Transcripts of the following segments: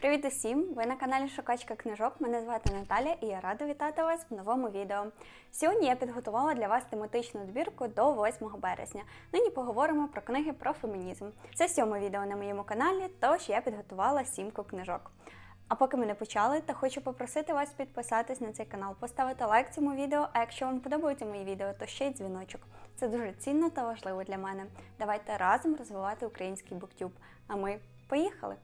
Привіт усім! Ви на каналі Шукачка книжок. Мене звати Наталя і я рада вітати вас в новому відео. Сьогодні я підготувала для вас тематичну добірку до 8 березня. Нині поговоримо про книги про фемінізм. Це сьоме відео на моєму каналі, тож я підготувала сімку книжок. А поки ми не почали, то хочу попросити вас підписатись на цей канал, поставити лайк цьому відео. А якщо вам подобаються мої відео, то ще й дзвіночок. Це дуже цінно та важливо для мене. Давайте разом розвивати український буктюб. А ми поїхали!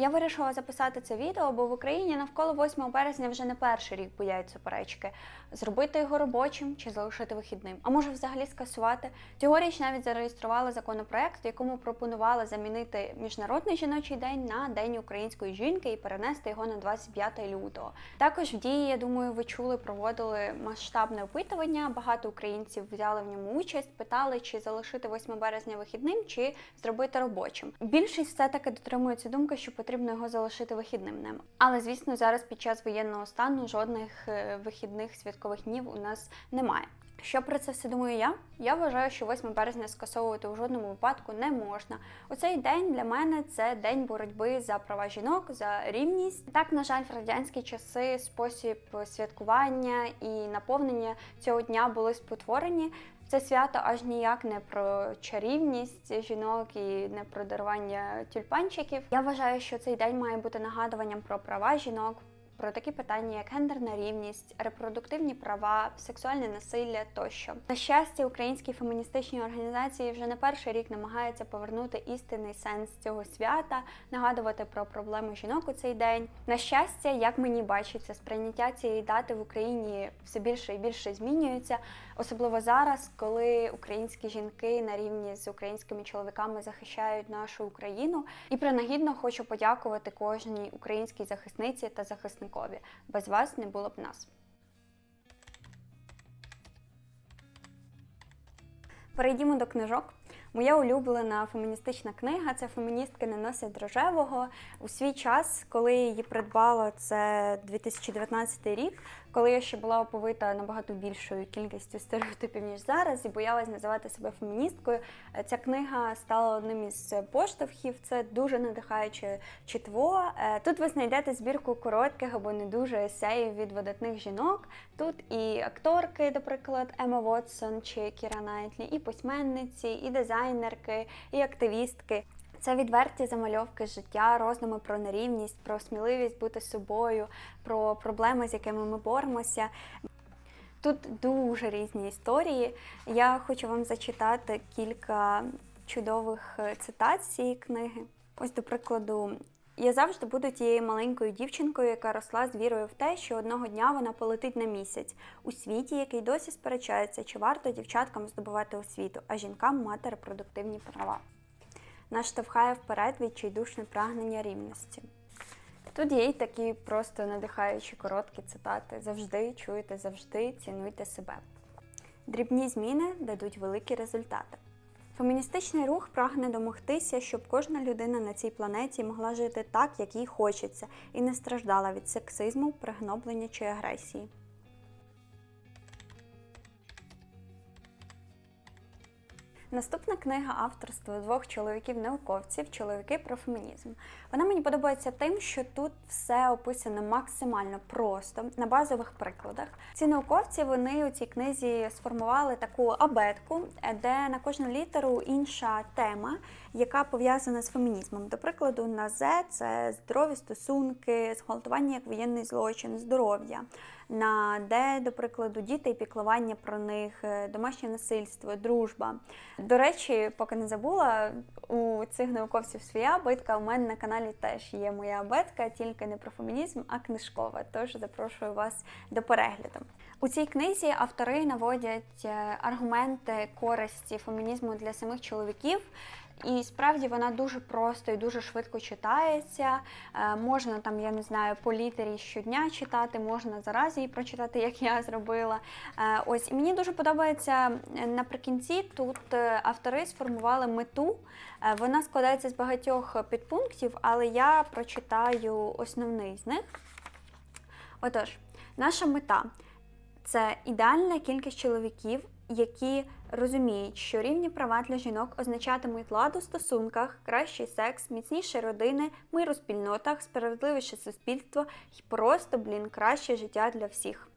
Я вирішила записати це відео, бо в Україні навколо 8 березня вже не перший рік буяють суперечки. Зробити його робочим чи залишити вихідним, а може взагалі скасувати. Цьогоріч навіть зареєстрували законопроект, в якому пропонували замінити міжнародний жіночий день на день української жінки і перенести його на 25 лютого. Також в дії, я думаю, ви чули, проводили масштабне опитування. Багато українців взяли в ньому участь, питали, чи залишити 8 березня вихідним, чи зробити робочим. Більшість все таки дотримується думки, що потрібно його залишити вихідним днем. Але звісно, зараз під час воєнного стану жодних е, вихідних святкових днів у нас немає. Що про це все думаю я? Я вважаю, що 8 березня скасовувати у жодному випадку не можна. У цей день для мене це день боротьби за права жінок, за рівність. Так, на жаль, в радянські часи спосіб святкування і наповнення цього дня були спотворені. Це свято аж ніяк не про чарівність жінок і не про дарування тюльпанчиків. Я вважаю, що цей день має бути нагадуванням про права жінок. Про такі питання, як гендерна рівність, репродуктивні права, сексуальне насилля тощо. На щастя, українські феміністичні організації вже не перший рік намагаються повернути істинний сенс цього свята, нагадувати про проблеми жінок у цей день. На щастя, як мені бачиться, сприйняття цієї дати в Україні все більше і більше змінюється, особливо зараз, коли українські жінки на рівні з українськими чоловіками захищають нашу Україну. І принагідно хочу подякувати кожній українській захисниці та захисникові. Без вас не було б нас. Перейдімо до книжок. Моя улюблена феміністична книга це феміністки не носять рожевого. У свій час, коли її придбала, це 2019 рік, коли я ще була оповита набагато більшою кількістю стереотипів, ніж зараз, і боялась називати себе феміністкою. Ця книга стала одним із поштовхів. Це дуже надихаюче читво. Тут ви знайдете збірку коротких або не дуже есеїв від видатних жінок. Тут і акторки, наприклад, Ема Вотсон чи Кіра Найтлі, і письменниці, і дизайнерки, і активістки. Це відверті замальовки життя, роздуми про нерівність, про сміливість бути собою, про проблеми, з якими ми боремося. Тут дуже різні історії. Я хочу вам зачитати кілька чудових цитат з цієї книги. Ось, до прикладу, я завжди буду тією маленькою дівчинкою, яка росла з вірою в те, що одного дня вона полетить на місяць у світі, який досі сперечається, чи варто дівчаткам здобувати освіту, а жінкам мати репродуктивні права. Нас штовхає вперед відчайдушне прагнення рівності. Тут є й такі просто надихаючі короткі цитати: завжди чуєте, завжди цінуйте себе. Дрібні зміни дадуть великі результати. Феміністичний рух прагне домогтися, щоб кожна людина на цій планеті могла жити так, як їй хочеться, і не страждала від сексизму, пригноблення чи агресії. Наступна книга авторства двох чоловіків-науковців Чоловіки про фемінізм. Вона мені подобається тим, що тут все описано максимально просто на базових прикладах. Ці науковці вони у цій книзі сформували таку абетку, де на кожну літеру інша тема, яка пов'язана з фемінізмом. До прикладу, на З це здорові стосунки, зґвалтування як воєнний злочин, здоров'я. На Д, до прикладу, діти і піклування про них, домашнє насильство, дружба. До речі, поки не забула, у цих науковців своя абетка. У мене на каналі теж є моя абетка, тільки не про фемінізм, а книжкова. Тож запрошую вас до перегляду. У цій книзі автори наводять аргументи користі фемінізму для самих чоловіків. І справді вона дуже просто і дуже швидко читається. Е, можна там, я не знаю, по літері щодня читати, можна зараз її прочитати, як я зробила. Е, ось і мені дуже подобається наприкінці. Тут автори сформували мету. Е, вона складається з багатьох підпунктів, але я прочитаю основний з них. Отож, наша мета Це ідеальна кількість чоловіків, які розуміють, що рівні права для жінок означатимуть ладу в стосунках, кращий секс, міцніші родини, мир у спільнотах, справедливіше суспільство і просто, блін, краще життя для всіх.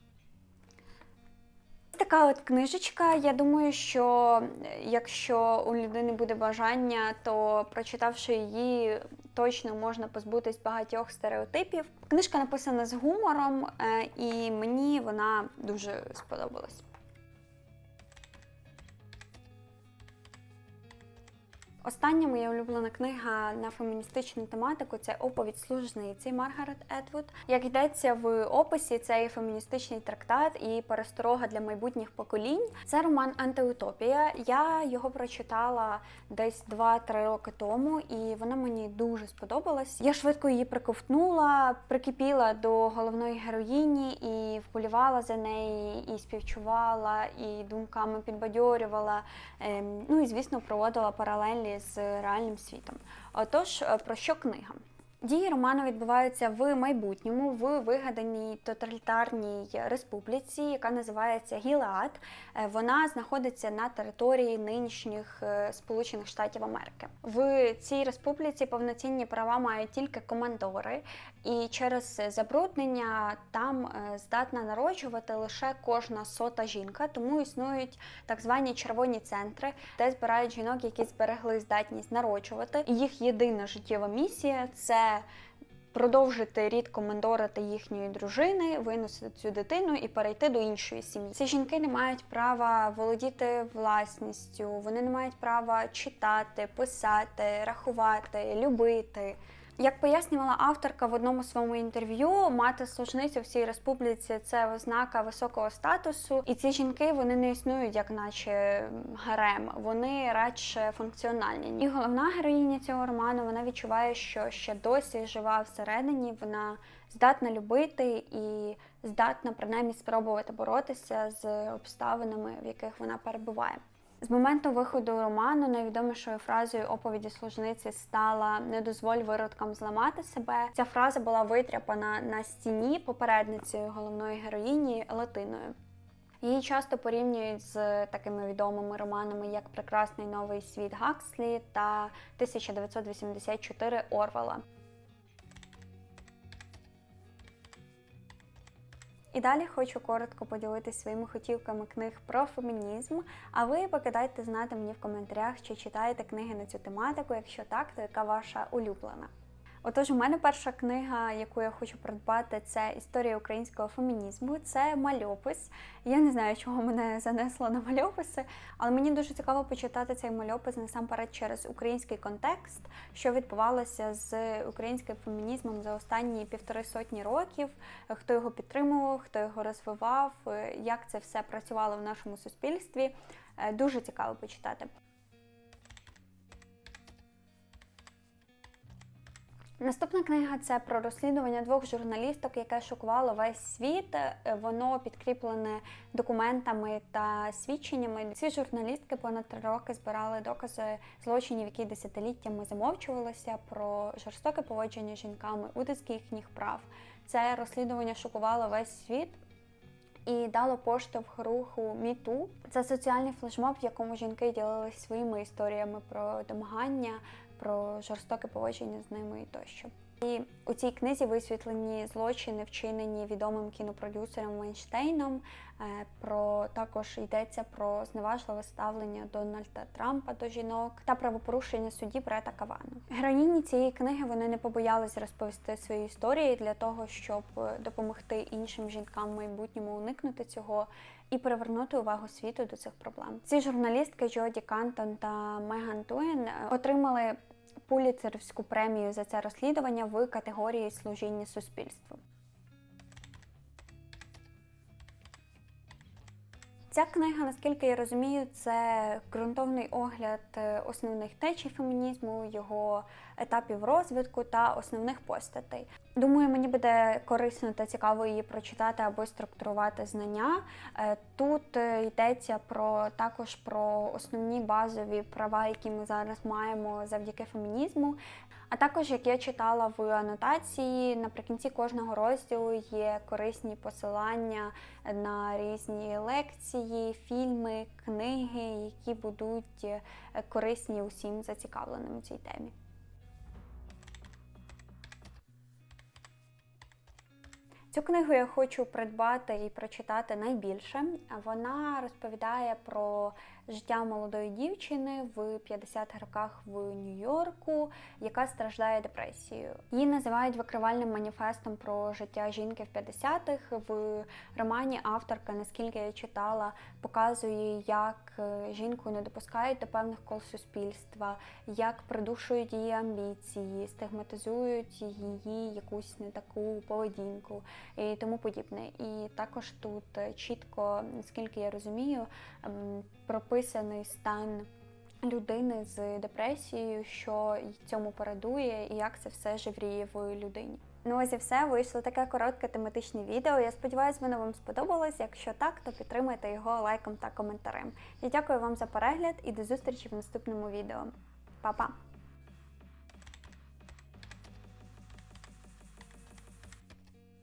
Така от книжечка. Я думаю, що якщо у людини буде бажання, то прочитавши її, точно можна позбутись багатьох стереотипів. Книжка написана з гумором, е, і мені вона дуже сподобалась. Остання моя улюблена книга на феміністичну тематику це оповідь служниці Маргарет Етвуд. Як йдеться в описі, це і феміністичний трактат і пересторога для майбутніх поколінь. Це роман Антиутопія. Я його прочитала десь 2-3 роки тому, і вона мені дуже сподобалась. Я швидко її приковтнула, прикипіла до головної героїні і вболівала за неї, і співчувала, і думками підбадьорювала. Ем, ну і звісно, проводила з реальним світом. Отож, е, про що книга? Дії роману відбуваються в майбутньому в вигаданій тоталітарній республіці, яка називається Гілеад. Вона знаходиться на території нинішніх е, Сполучених Штатів Америки. В цій республіці повноцінні права мають тільки командори, і через забруднення там е, здатна народжувати лише кожна сота жінка, тому існують так звані червоні центри, де збирають жінок, які зберегли здатність народжувати. Їх єдина життєва місія це продовжити рід командора та їхньої дружини, виносити цю дитину і перейти до іншої сім'ї. Ці жінки не мають права володіти власністю, вони не мають права читати, писати, рахувати, любити. Як пояснювала авторка в одному своєму інтерв'ю, мати служницю в цій республіці це ознака високого статусу, і ці жінки вони не існують як наче гарем, вони радше функціональні. І головна героїня цього роману вона відчуває, що ще досі жива всередині, вона здатна любити і здатна принаймні спробувати боротися з обставинами, в яких вона перебуває. З моменту виходу роману найвідомішою фразою оповіді служниці стала Не дозволь виродкам зламати себе. Ця фраза була витряпана на стіні попередницею головної героїні Латиною. Її часто порівнюють з такими відомими романами, як Прекрасний новий світ Гакслі та 1984 Орвела. І далі хочу коротко поділитися своїми хотівками книг про фемінізм. А ви покидайте знати мені в коментарях, чи читаєте книги на цю тематику. Якщо так, то яка ваша улюблена? Отож, у мене перша книга, яку я хочу придбати, це історія українського фемінізму. Це мальопис. Я не знаю, чого мене занесло на мальописи, але мені дуже цікаво почитати цей мальопис насамперед через український контекст, що відбувалося з українським фемінізмом за останні півтори сотні років, хто його підтримував, хто його розвивав, як це все працювало в нашому суспільстві. Е, Дуже цікаво почитати. Наступна книга це про розслідування двох журналісток, яке шокувало весь світ. Е, Воно підкріплене документами та свідченнями. Ці журналістки понад три роки збирали докази злочинів, які десятиліттями замовчувалися про жорстоке поводження з жінками, утиск їхніх прав. Це розслідування шокувало весь світ. І дало поштовх руху Міту. Це соціальний флешмоб, в якому жінки ділилися своїми історіями про домагання, про жорстоке поводження з ними і тощо. І у цій книзі висвітлені злочини, вчинені відомим кінопродюсером Вайнштейном. Е, Про також йдеться про зневажливе ставлення Дональда Трампа до жінок та правопорушення судді Брета Кавану. Героїні цієї книги вони не побоялись розповісти свої історії для того, щоб допомогти іншим жінкам в майбутньому уникнути цього і привернути увагу світу до цих проблем. Ці журналістки Джоді Кантон та Меган Туен е, отримали Пуліцерівську премію за це розслідування в категорії служіння суспільству. Ця книга, наскільки я розумію, це ґрунтовний огляд е, основних течій фемінізму, його етапів розвитку та основних постатей. Думаю, мені буде корисно та цікаво її прочитати або структурувати знання. Е, Тут е, йдеться про також про основні базові права, які ми зараз маємо завдяки фемінізму. А також, як я читала в анотації, наприкінці кожного розділу є корисні посилання на різні лекції, фільми, книги, які будуть е, корисні усім зацікавленим у цій темі. Цю книгу я хочу придбати і прочитати найбільше. Вона розповідає про життя молодої дівчини в 50-х роках в Нью-Йорку, яка страждає депресією. Її називають викривальним маніфестом про життя жінки в 50-х. В романі авторка, наскільки я читала, показує, як е, жінку не допускають до певних кол суспільства, як придушують її амбіції, стигматизують її якусь не таку поведінку і тому подібне. І також тут е, чітко, наскільки я розумію, ем, прописаний стан людини з депресією, що цьому передує, і як це все живріє в людині. Ну ось і все вийшло таке коротке тематичне відео. Я сподіваюся, воно вам сподобалось. Якщо так, то підтримайте його лайком та коментарем. Я дякую вам за перегляд і до зустрічі в наступному відео. Па-па!